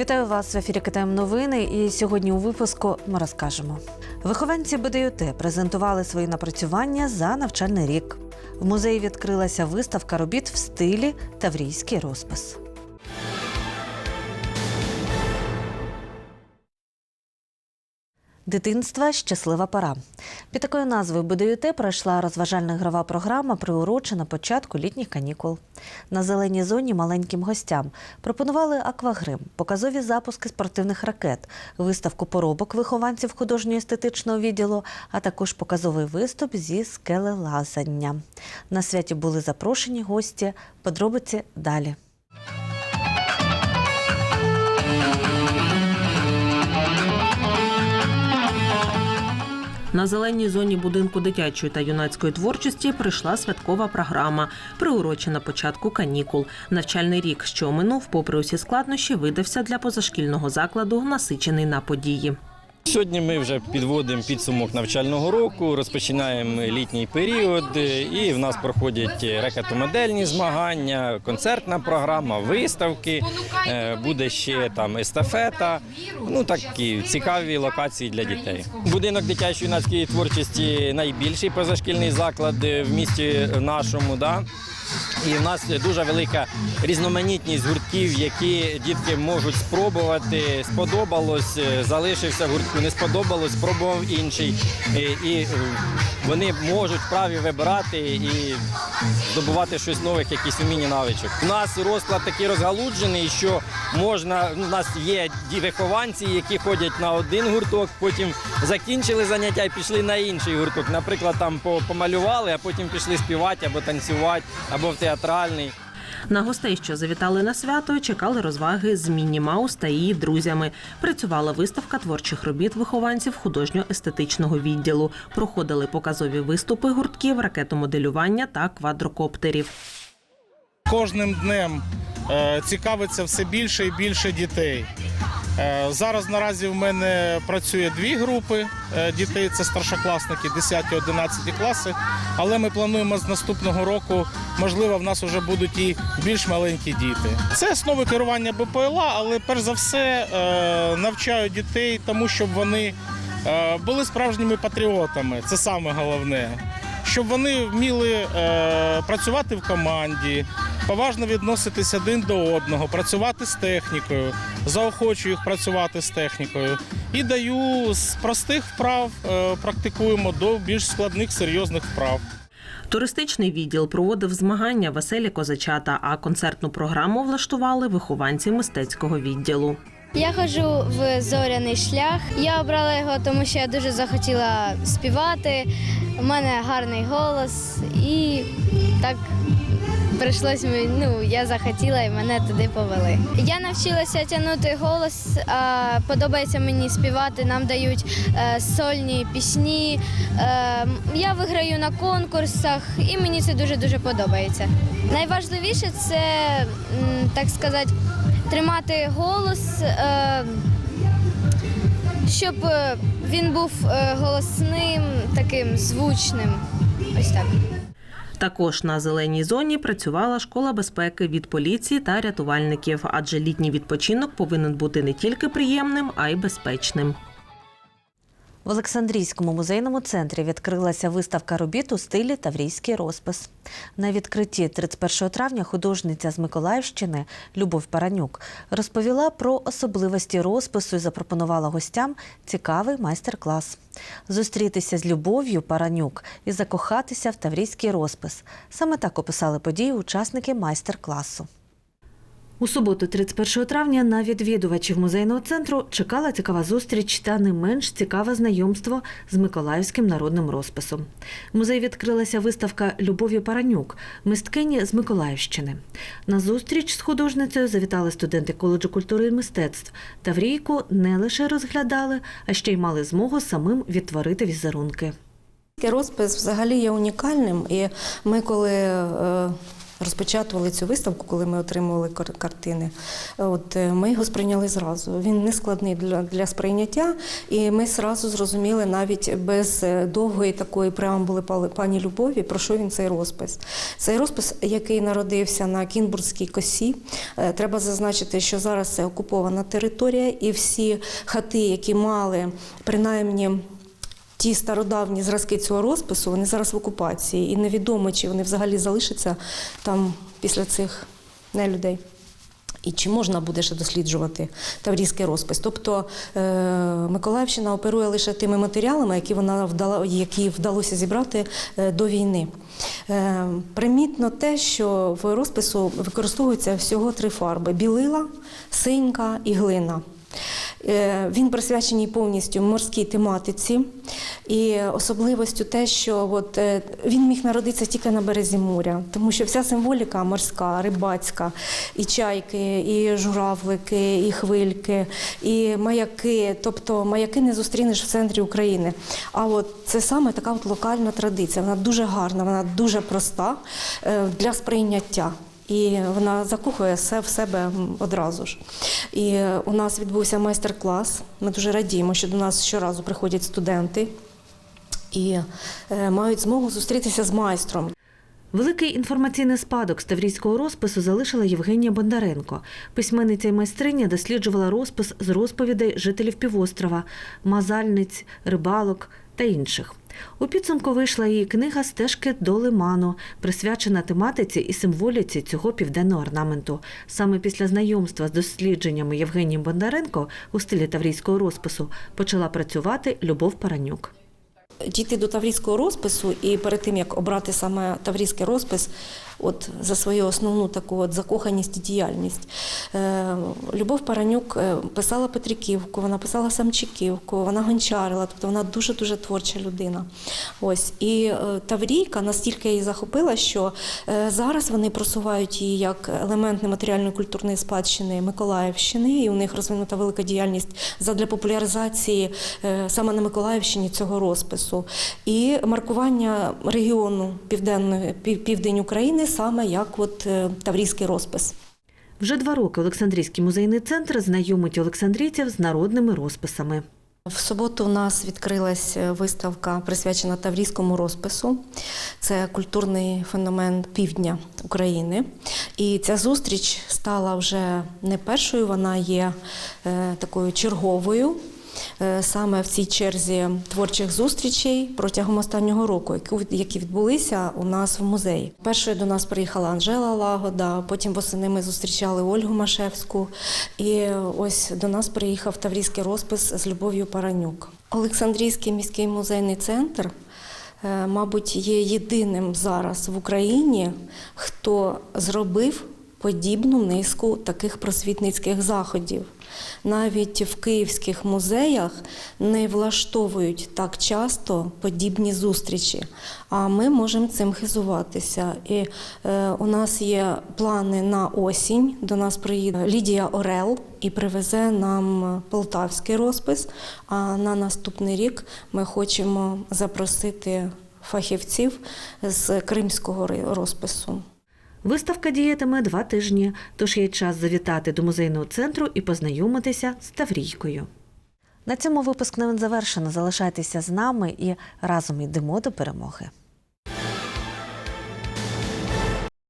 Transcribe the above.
Вітаю вас в ефірі КТМ Новини. І сьогодні у випуску ми розкажемо. Вихованці БДЮТ презентували свої напрацювання за навчальний рік. В музеї відкрилася виставка робіт в стилі Таврійський розпис. Дитинства щаслива пора. Під такою назвою БДЮТ пройшла розважальна грова програма, приурочена початку літніх канікул. На зеленій зоні маленьким гостям пропонували аквагрим, показові запуски спортивних ракет, виставку поробок вихованців художньо-естетичного відділу, а також показовий виступ зі скелелазання. На святі були запрошені гості. Подробиці далі. На зеленій зоні будинку дитячої та юнацької творчості прийшла святкова програма, приурочена початку канікул. Навчальний рік, що минув, попри усі складнощі, видався для позашкільного закладу насичений на події. Сьогодні ми вже підводимо підсумок навчального року, розпочинаємо літній період, і в нас проходять ракетомодельні змагання, концертна програма, виставки. е, Буде ще там естафета. Ну такі цікаві локації для дітей. Будинок дитячої юнацької творчості найбільший позашкільний заклад в місті нашому. Да? І в нас дуже велика різноманітність гуртків, які дітки можуть спробувати. Сподобалось, е, залишився гуртку, не сподобалось, спробував інший. І, і е, вони можуть вправі вибирати і здобувати щось нових, якісь уміння навичок. У нас розклад такий розгалуджений, що можна. У нас є вихованці, які ходять на один гурток, потім закінчили заняття і пішли на інший гурток. Наприклад, там помалювали, а потім пішли співати або танцювати, в театральний. На гостей, що завітали на свято, чекали розваги з Мінні Маус та її друзями. Працювала виставка творчих робіт вихованців художньо-естетичного відділу. Проходили показові виступи гуртків, ракетомоделювання та квадрокоптерів. Кожним днем е, цікавиться все більше і більше дітей. Е, Зараз наразі в мене працює дві групи е, дітей, це старшокласники, 10-11 класи. Але ми плануємо з наступного року, можливо, в нас вже будуть і більш маленькі діти. Це основи керування БПЛА, але перш за все е, навчаю дітей тому, щоб вони були справжніми патріотами. Це саме головне. Щоб вони вміли працювати в команді, поважно відноситися один до одного, працювати з технікою, заохочую їх працювати з технікою. І даю з простих вправ е, практикуємо до більш складних серйозних вправ. Туристичний відділ проводив змагання веселі козачата, а концертну програму влаштували вихованці мистецького відділу. Я ходжу в зоряний шлях. Я обрала його, тому що я дуже захотіла співати. У мене гарний голос, і так прийшлось ну, я захотіла і мене туди повели. Я навчилася тягнути голос, подобається мені співати. Нам дають е, сольні пісні. Е, я виграю на конкурсах, і мені це дуже дуже подобається. Найважливіше це, так сказати, тримати голос, е, щоб він був голосним, таким звучним. Ось так. Також на зеленій зоні працювала школа безпеки від поліції та рятувальників, адже літній відпочинок повинен бути не тільки приємним, а й безпечним. В Олександрійському музейному центрі відкрилася виставка робіт у стилі Таврійський розпис. На відкритті 31 травня художниця з Миколаївщини Любов Паранюк розповіла про особливості розпису і запропонувала гостям цікавий майстер-клас. Зустрітися з любов'ю Паранюк і закохатися в Таврійський розпис. Саме так описали події учасники майстер-класу. У суботу, 31 травня, на відвідувачів музейного центру чекала цікава зустріч та не менш цікаве знайомство з Миколаївським народним розписом. В музеї відкрилася виставка Любові Паранюк, мисткині з Миколаївщини. На зустріч з художницею завітали студенти коледжу культури і мистецтв. Таврійку не лише розглядали, а ще й мали змогу самим відтворити візерунки. Розпис взагалі є унікальним, і ми, коли розпечатували цю виставку, коли ми отримували кар- картини. От е, ми його сприйняли зразу. Він не складний для, для сприйняття, і ми зразу зрозуміли навіть без е, довгої такої преамбули пані Любові, про що він цей розпис. Цей розпис, який народився на Кінбурзькій косі, е, треба зазначити, що зараз це окупована територія, і всі хати, які мали принаймні. Ті стародавні зразки цього розпису, вони зараз в окупації, і невідомо, чи вони взагалі залишаться там після цих нелюдей. І чи можна буде ще досліджувати таврійський розпис? Тобто е, Миколаївщина оперує лише тими матеріалами, які вона вдала, які вдалося зібрати е, до війни. Е, примітно те, що в розпису використовуються всього три фарби: білила, синька і глина. Він присвячений повністю морській тематиці, і особливостю те, що от, е, він міг народитися тільки на березі моря, тому що вся символіка морська, рибацька, і чайки, і журавлики, і хвильки, і маяки. Тобто маяки не зустрінеш в центрі України. А от це саме така от локальна традиція. Вона дуже гарна, вона дуже проста е, для сприйняття. І вона закохує все в себе одразу ж. І е, у нас відбувся майстер-клас. Ми дуже радіємо, що до нас щоразу приходять студенти і е, мають змогу зустрітися з майстром. Великий інформаційний спадок ставрійського розпису залишила Євгенія Бондаренко. Письменниця й майстриня досліджувала розпис з розповідей жителів півострова, мазальниць, рибалок та інших. У підсумку вийшла її книга Стежки до лиману, присвячена тематиці і символіці цього південного орнаменту. Саме після знайомства з дослідженнями Євгенії Бондаренко у стилі таврійського розпису почала працювати Любов Паранюк. Дійти до таврійського розпису, і перед тим як обрати саме таврійський розпис, от за свою основну таку от закоханість і діяльність. Е, Любов Паранюк е, писала Петриківку, вона писала Самчиківку, вона гончарила, тобто вона дуже дуже творча людина. Ось і е, Таврійка настільки її захопила, що зараз вони просувають її як елемент нематеріальної культурної спадщини Миколаївщини, і у них розвинута велика діяльність задля популяризації саме на Миколаївщині цього розпису і маркування регіону південної пів- південь України саме як от е, таврійський розпис. Вже два роки Олександрійський музейний центр знайомить олександрійців з народними розписами. В суботу у нас відкрилась виставка, присвячена таврійському розпису. Це культурний феномен півдня України. І ця зустріч стала вже не першою, вона є е, такою черговою. Е, Саме в цій черзі творчих зустрічей протягом останнього року, які відбулися у нас в музеї. Першою до нас приїхала Анжела Лагода, потім восени ми зустрічали Ольгу Машевську. І ось до нас приїхав Таврійський розпис з Любов'ю Паранюк. Олександрійський міський музейний центр, е, мабуть, є єдиним зараз в Україні, хто зробив подібну низку таких просвітницьких заходів. Навіть в київських музеях не влаштовують так часто подібні зустрічі. А ми можемо цим хизуватися. І е, у нас є плани на осінь. До нас приїде Лідія Орел і привезе нам полтавський розпис. А на наступний рік ми хочемо запросити фахівців з кримського розпису. Виставка діятиме два тижні, тож є час завітати до музейного центру і познайомитися з Таврійкою. На цьому випуск новин завершено. Залишайтеся з нами і разом йдемо до перемоги.